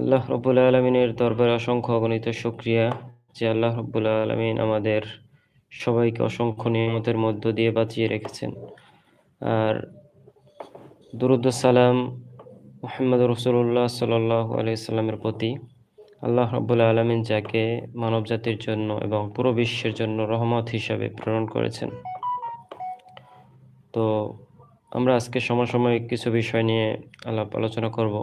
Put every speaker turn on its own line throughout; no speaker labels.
আল্লাহ রব্বুল আলমিনের দরবারে অসংখ্য অগণিত শুক্রিয়া যে আল্লাহ রব্বুল আলমিন আমাদের সবাইকে অসংখ্য নিয়মতের মধ্য দিয়ে বাঁচিয়ে রেখেছেন। আর দুরুদ সালাম মোহাম্মদ রসুল্লাহ সাল্লাহ আলাইসাল্লামের প্রতি আল্লাহ রব্বুল আলমিন যাকে মানব জাতির জন্য এবং পুরো বিশ্বের জন্য রহমত হিসাবে প্রেরণ করেছেন। তো আমরা আজকে সমসাময়িক কিছু বিষয় নিয়ে আলাপ আলোচনা করব।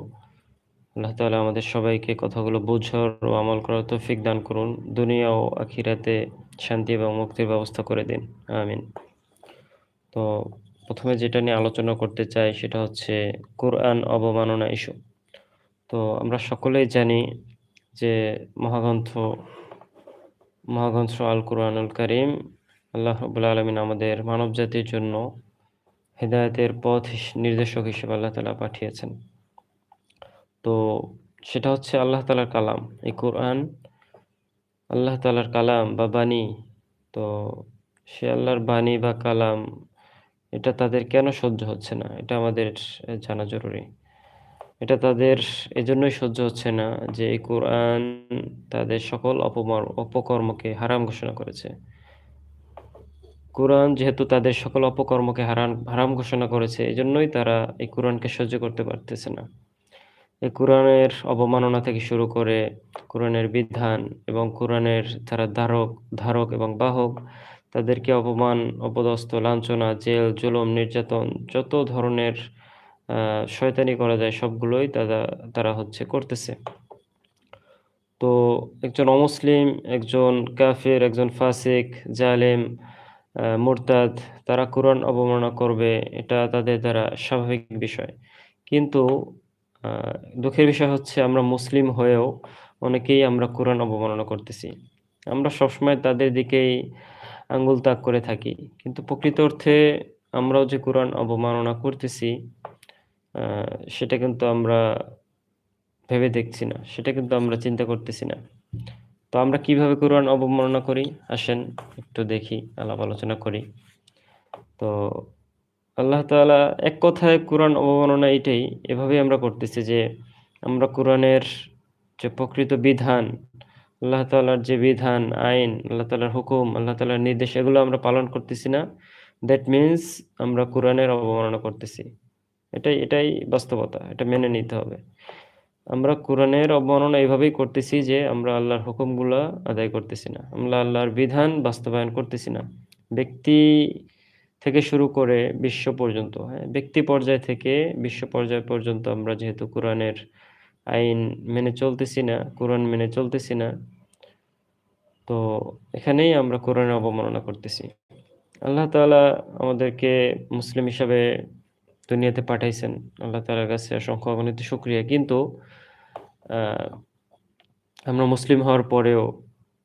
আল্লাহ তালা আমাদের সবাইকে কথাগুলো বুঝার ও আমল করার তৌফিক দান করুন। দুনিয়া ও আখিরাতে শান্তি এবং মুক্তির ব্যবস্থা করে দিন। আমিন। তো প্রথমে যেটা নিয়ে আলোচনা করতে চাই সেটা হচ্ছে কোরআন অবমাননা ইস্যু। তো আমরা সকলেই জানি যে মহাগ্রন্থ মহাগ্রন্থ আল কোরআনুল করিম আল্লাহ রবুল্লা আলমিন আমাদের মানব জাতির জন্য হেদায়তের পথ নির্দেশক হিসেবে আল্লাহ তালা পাঠিয়েছেন। তো সেটা হচ্ছে আল্লাহ তালার কালাম। এই কোরআন আল্লাহ তালার কালাম বা বাণী, তো সে আল্লাহর বাণী বা কালাম, এটা তাদের কেন সহ্য হচ্ছে না? এটা আমাদের জানা জরুরি। এটা তাদের এজন্যই সহ্য হচ্ছে না যে এই কোরআন তাদের সকল অপমর, অপকর্মকে হারাম ঘোষণা করেছে। কোরআন যেহেতু তাদের সকল অপকর্মকে হারাম হারাম ঘোষণা করেছে এই জন্যই তারা এই কোরআনকে সহ্য করতে পারতেছে না। এই কোরআনের অবমাননা থেকে শুরু করে কোরআনের বিধান এবং কোরআনের যারা ধারক ধারক এবং বাহক, তাদেরকে অপমান, অপদস্থ, লাঞ্ছনা, জেল, জুলুম, নির্যাতন, যত ধরনের শয়তানি করা যায় সবগুলোই তারা তারা হচ্ছে করতেছে। তো একজন অমুসলিম, একজন কাফের, একজন ফাসিক, জালেম মোরতাদ, তারা কোরআন অবমাননা করবে, এটা তাদের দ্বারা স্বাভাবিক বিষয়। কিন্তু দুঃখের বিষয় হচ্ছে আমরা মুসলিম হয়েও অনেকেই আমরা কোরআন অবমাননা করতেছি। আমরা সবসময় তাদের দিকেই আঙ্গুল তাক করে থাকি। কিন্তু প্রকৃত অর্থে আমরাও যে কোরআন অবমাননা করতেছি সেটা কিন্তু আমরা ভেবে দেখছি না। সেটা কিন্তু আমরা চিন্তা করতেছি না। তো আমরা কীভাবে কোরআন অবমাননা করি? আসেন, একটু দেখি, আলাপ আলোচনা করি। তো আল্লাহ তালা এক কথায় কোরআন অবমাননা এটাই। এভাবেই আমরা করতেছি যে আমরা কোরআনের যে প্রকৃত বিধান, আল্লাহ তালার যে বিধান, আইন, আল্লাহ তালার হুকুম, আল্লাহ তালার নির্দেশ, এগুলো আমরা পালন করতেছি না। দ্যাট মিন্স আমরা কোরআনের অবমাননা করতেছি। এটাই এটাই বাস্তবতা, এটা মেনে নিতে হবে। আমরা কোরআনের অবমাননা এইভাবেই করতেছি যে আমরা আল্লাহর হুকুমগুলো আদায় করতেছি না। আমরা আল্লাহর বিধান বাস্তবায়ন করতেছি না। ব্যক্তি থেকে শুরু করে বিশ্ব পর্যন্ত হ্যাঁ ব্যক্তি পর্যায় থেকে বিশ্ব পর্যায় পর্যন্ত আমরা যেহেতু কোরআনের আইন মেনে চলতেছি না, কোরআন মেনে চলতেছি না, তো এখানেই আমরা কোরআনের অবমাননা করতেছি। আল্লাহ তালা আমাদেরকে মুসলিম হিসাবে দুনিয়াতে পাঠাইছেন। আল্লাহ তালার কাছে অসংখ্য অগণিত সুক্রিয়া কিন্তু আমরা মুসলিম হওয়ার পরেও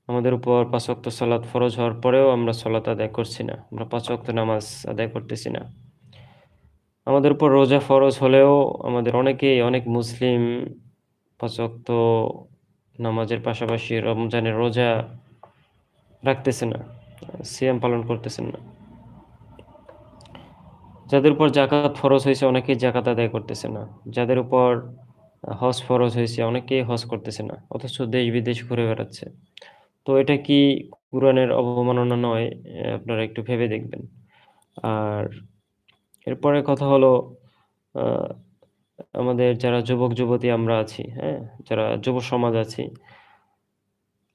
আমাদের উপর পাঁচ ওয়াক্ত সালাত ফরজ হওয়ার পরেও আমরা সলাত আদায় করছি না, আমরা পাঁচ ওয়াক্ত নামাজ আদায় করতেছি না। আমাদের উপর রোজা ফরজ হলেও আমাদের অনেকেই, অনেক মুসলিম পাঁচ ওয়াক্ত নামাজের পাশাপাশি রমজানের রোজা রাখতেছে না, সিয়াম পালন করতেছেন না। যাদের উপর জাকাত ফরজ হয়েছে অনেকেই জাকাত আদায় করতেছে না, যাদের উপর হজ ফরজ হয়েছে অনেকেই হজ করতেছে না, অথচ দেশ বিদেশ ঘুরে বেড়াচ্ছে। তো এটা কি কোরআনের অবমাননা নয়? আপনারা একটু ভেবে দেখবেন। আর এরপরে কথা হলো আমাদের যারা যুবক, যুবতী আমরা আছি হ্যাঁ? যারা যুব সমাজ আছি,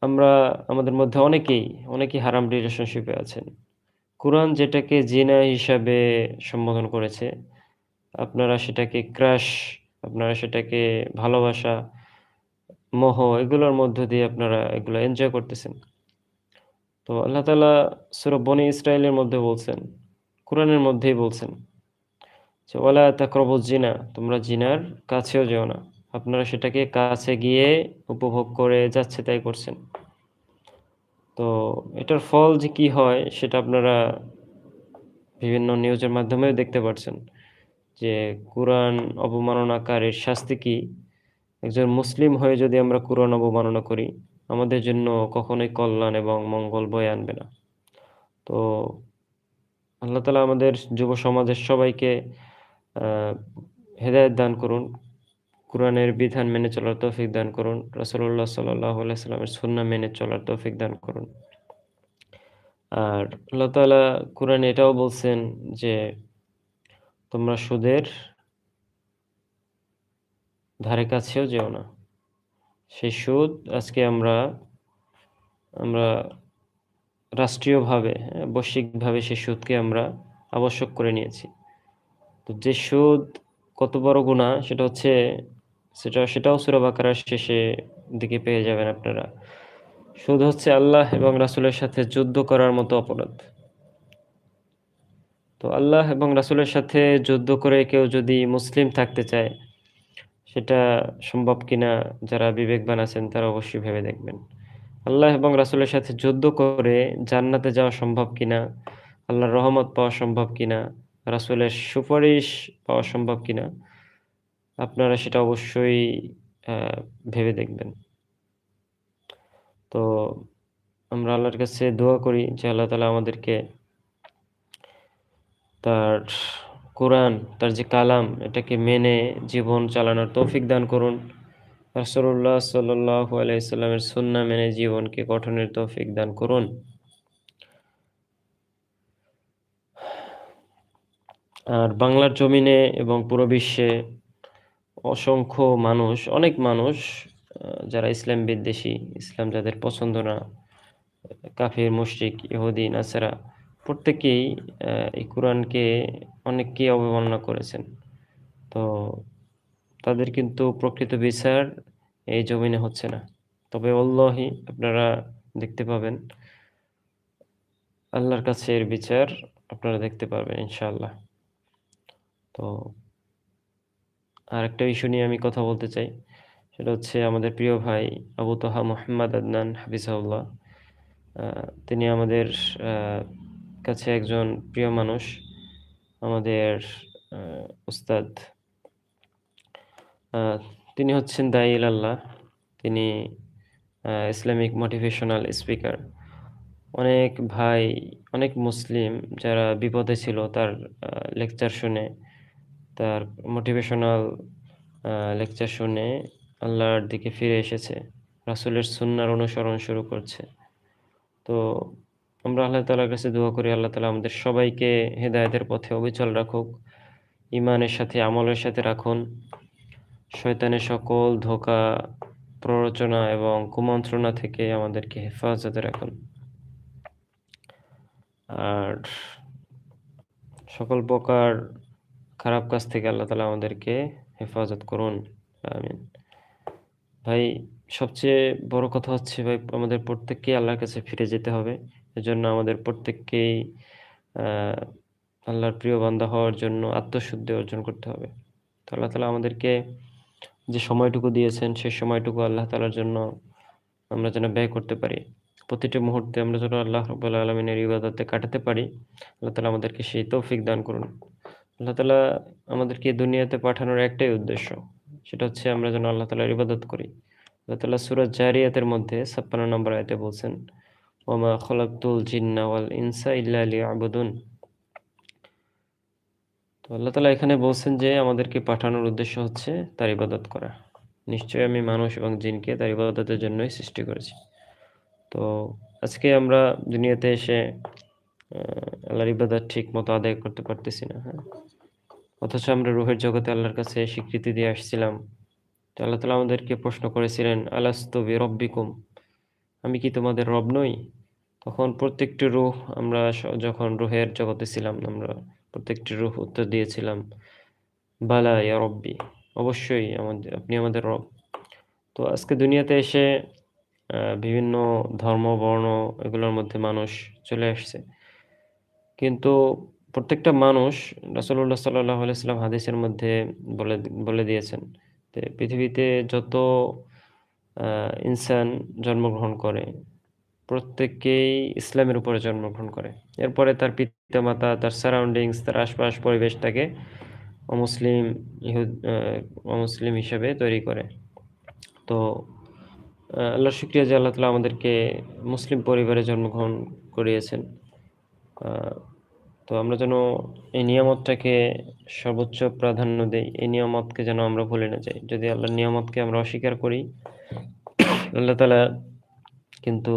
আমরা, আমাদের মধ্যে অনেকেই অনেকেই হারাম রিলেশনশিপে আছেন। কোরআন যেটাকে জিনা হিসাবে সম্বোধন করেছে, আপনারা সেটাকে ক্রাশ আপনারা সেটাকে ভালোবাসা মোহ, এগুলোর মধ্য দিয়ে আপনারা এগুলো এনজয় করতেছেন। তো আল্লাহ তালা সুরব বনি ইসরায়েলের মধ্যে বলছেন, কোরআনের মধ্যেই বলছেন যে ওলা তাকরবুজ জিনা তোমরা জিনার কাছেও যেও না। আপনারা সেটাকে কাছে গিয়ে উপভোগ করে যাচ্ছে তাই করছেন। তো এটার ফল যে কি হয়, সেটা আপনারা বিভিন্ন নিউজের মাধ্যমেও দেখতে পাচ্ছেন যে, কোরআন অবমাননাকারীর শাস্তি কি? একজন মুসলিম হয়ে যদি আমরা কোরআন অবমাননা করি আমাদের জন্য কখনোই কল্যাণ এবং মঙ্গল বয়ে আনবে না তো আল্লাহ তালা আমাদের যুব সমাজের সবাইকে হেদায়ত দান করুন কোরআনের বিধান মেনে চলার তৌফিক দান করুন। আলাইহি সাল্লামের সুন্নাহ মেনে চলার তৌফিক দান করুন। আর আল্লাহ তাআলা কোরআনে এটাও বলছেন যে, তোমরা সুদের ধারে কাছেও যেও না। সেই সুদ আজকে আমরা আমরা রাষ্ট্রীয়ভাবে, বৈশ্বিকভাবে সেই সুদকে আমরা আবশ্যক করে নিয়েছি। তো যে সুদ কত বড় গুনাহ সেটা হচ্ছে সেটা সেটাও সূরা বাকারার শেষে দিকে পেয়ে যাবেন আপনারা। সুদ হচ্ছে আল্লাহ এবং রাসূলের সাথে যুদ্ধ করার মতো অপরাধ। তো আল্লাহ এবং রাসূলের সাথে যুদ্ধ করে কেউ যদি মুসলিম থাকতে চায়, সেটা সম্ভব কিনা যারা বিবেকবান আছেন তারা অবশ্যই ভেবে দেখবেন। আল্লাহ এবং রাসূলের সাথে যুদ্ধ করে জান্নাতে যাওয়া সম্ভব কিনা, আল্লাহর রহমত পাওয়া সম্ভব কিনা, রাসূলের সুপারিশ পাওয়া সম্ভব কিনা, আপনারা সেটা অবশ্যই ভেবে দেখবেন। তো আমরা আল্লাহর কাছে দোয়া করি যে আল্লাহ তালা আমাদেরকে তার কোরআন, তার যে কালাম এটাকে মেনে জীবন চালানোর তৌফিক দান করুন। রাসূলুল্লাহ সাল্লাল্লাহু আলাইহি সাল্লামের সুন্নাহ মেনে জীবনকে গঠনের তৌফিক দান করুন। আর বাংলার জমিনে এবং পুরো বিশ্বে অসংখ্য মানুষ, অনেক মানুষ যারা ইসলাম বিদ্বেষী, ইসলাম যাদের পছন্দ না, কাফির, মুশরিক, ইহুদি, নাসারা প্রত্যেকেই এই কোরআনকে অনেককেই অবমাননা করেছেন। তো তাদের কিন্তু প্রকৃত বিচার এই জমিনে হচ্ছে না। তবে ওয়াল্লাহি আপনারা দেখতে পাবেন। আল্লাহর কাছে এর বিচার আপনারা দেখতে পাবেন ইনশাআল্লাহ। তো আর একটা ইস্যু নিয়ে আমি কথা বলতে চাই। সেটা হচ্ছে আমাদের প্রিয় ভাই আবু তাহা মোহাম্মদ আদনান হাফিজাহুল্লাহ। আ তিনি আমাদের কাছে একজন প্রিয় মানুষ। আমাদের উস্তাদ। তিনি হচ্ছেন দায়ী ইলাল্লাহ। তিনি ইসলামিক মোটিভেশনাল স্পিকার। অনেক ভাই, অনেক মুসলিম যারা বিপদে ছিল তার লেকচার শুনে, তার মোটিভেশনাল লেকচার শুনে আল্লাহর দিকে ফিরে এসেছে। রাসূলের সুন্নাহর অনুসরণ শুরু করছে। তো আমরা আল্লাহ তাআলার কাছে দোয়া করি আল্লাহ তাআলা আমাদের সবাইকে হেদায়েতের পথে অবিচল রাখুক। ইমানের সাথে আমলের সাথে রাখুন। শয়তানের সকল ধোঁকা, প্ররোচনা এবং কুমন্ত্রণা থেকে আমাদেরকে হেফাজতে রাখুন। আর সকল প্রকার খারাপ কাজ থেকে আল্লাহ তাআলা আমাদেরকে হেফাজত করুন। আমিন। ভাই সবচেয়ে বড় কথা হচ্ছে ভাই, আমাদের প্রত্যেককেই আল্লাহর কাছে ফিরে যেতে হবে। এজন্য আমাদের প্রত্যেককেই আল্লাহর প্রিয় বান্দা হওয়ার জন্য আত্মশুদ্ধি অর্জন করতে হবে। তো আল্লাহ তালা আমাদেরকে যে সময়টুকু দিয়েছেন, সেই সময়টুকু আল্লাহ তালার জন্য আমরা যেন ব্যয় করতে পারি। প্রতিটি মুহূর্তে আমরা যেন আল্লাহ রাব্বুল আলামিনের ইবাদতে কাটাতে পারি। আল্লাহ তালা আমাদেরকে সেই তৌফিক দান করুন। আল্লাহ তালা আমাদেরকে দুনিয়াতে পাঠানোর একটাই উদ্দেশ্য। সেটা হচ্ছে আমরা যেন আল্লাহ তালার ইবাদত করি। আল্লাহ তাআলা সূরা জারিয়াতের মধ্যে ৫৬ নম্বর আয়াতে বলছেন, ওয়ামা খালাকতুল জিন্না ওয়াল ইনসা ইল্লা লিয়াবুদুন। তো আল্লাহ তাআলা এখানে বলছেন যে আমাদেরকে পাঠানোর উদ্দেশ্য হচ্ছে তার ইবাদত করা। নিশ্চয়ই আমি মানুষ এবং জিনকে তার ইবাদতের জন্যই সৃষ্টি করেছি। তো আজকে আমরা দুনিয়াতে এসে আল্লাহর ইবাদত ঠিক মতো আদায় করতে পারতেছি না, হ্যাঁ? অথচ আমরা রূহের জগতে আল্লাহর কাছে স্বীকৃতি দিয়ে আসছিলাম। তো আল্লাহ তাআলা আমাদেরকে প্রশ্ন করেছিলেন, আলাস্তু বিরব্বিকুম? আমি কি তোমাদের রব নই? তখন প্রত্যেকটি রূহ আমরা যখন রুহের জগতে ছিলাম আমরা প্রত্যেকটি রূহ উত্তর দিয়েছিলাম, বালা ইয়া রব্বি। অবশ্যই আমাদের আপনি আমাদের রব। তো আজকে দুনিয়াতে এসে বিভিন্ন ধর্ম, বর্ণ এগুলোর মধ্যে মানুষ চলে আসছে। কিন্তু প্রত্যেকটা মানুষ রাসূলুল্লাহ সাল্লাল্লাহু আলাইহি ওয়াসাল্লাম হাদিসের মধ্যে বলে বলে দিয়েছেন পৃথিবীতে যত ইনসান জন্মগ্রহণ করে প্রত্যেকেই ইসলামের উপরে জন্মগ্রহণ করে। এরপরে তার পিতা-মাতা, তার সারাউন্ডিংস, তার আশপাশ পরিবেশ তাকে অমুসলিম ইহুদ অমুসলিম হিসেবে তৈরি করে। তো আল্লাহ শুকরিয়া যে আল্লাহ তাআলা আমাদেরকে মুসলিম পরিবারে জন্মগ্রহণ করিয়েছেন। তো আমরা যেন এই নিয়ামতটাকে সর্বোচ্চ প্রাধান্য দেই, এই নিয়ামতকে যেন আমরা ভুলে না যাই। যদি আল্লাহর নিয়ামতকে আমরা অস্বীকার করি, আল্লাহ তালা কিন্তু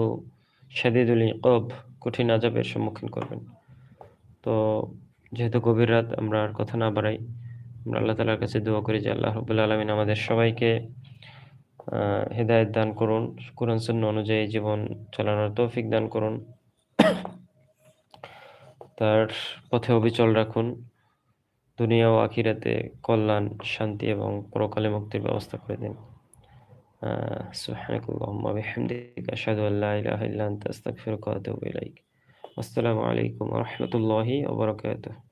শাদিদুল ইকব কঠিন আজাবের সম্মুখীন করবেন। তো যেহেতু গভীর রাত, আমরা আর কথা না বাড়াই, আমরা আল্লাহ তালার কাছে দোয়া করি যে আল্লাহ রবুল্লা আলমিন আমাদের সবাইকে হেদায়ত দান করুন। কোরআন অনুযায়ী জীবন চালানোর তৌফিক দান করুন। তার পথে অবিচল রাখুন। দুনিয়া ও আখিরাতে কল্যাণ, শান্তি এবং পরকালে মুক্তির ব্যবস্থা করে দিন। ইল্লা আসসালামু আলাইকুম ওয়া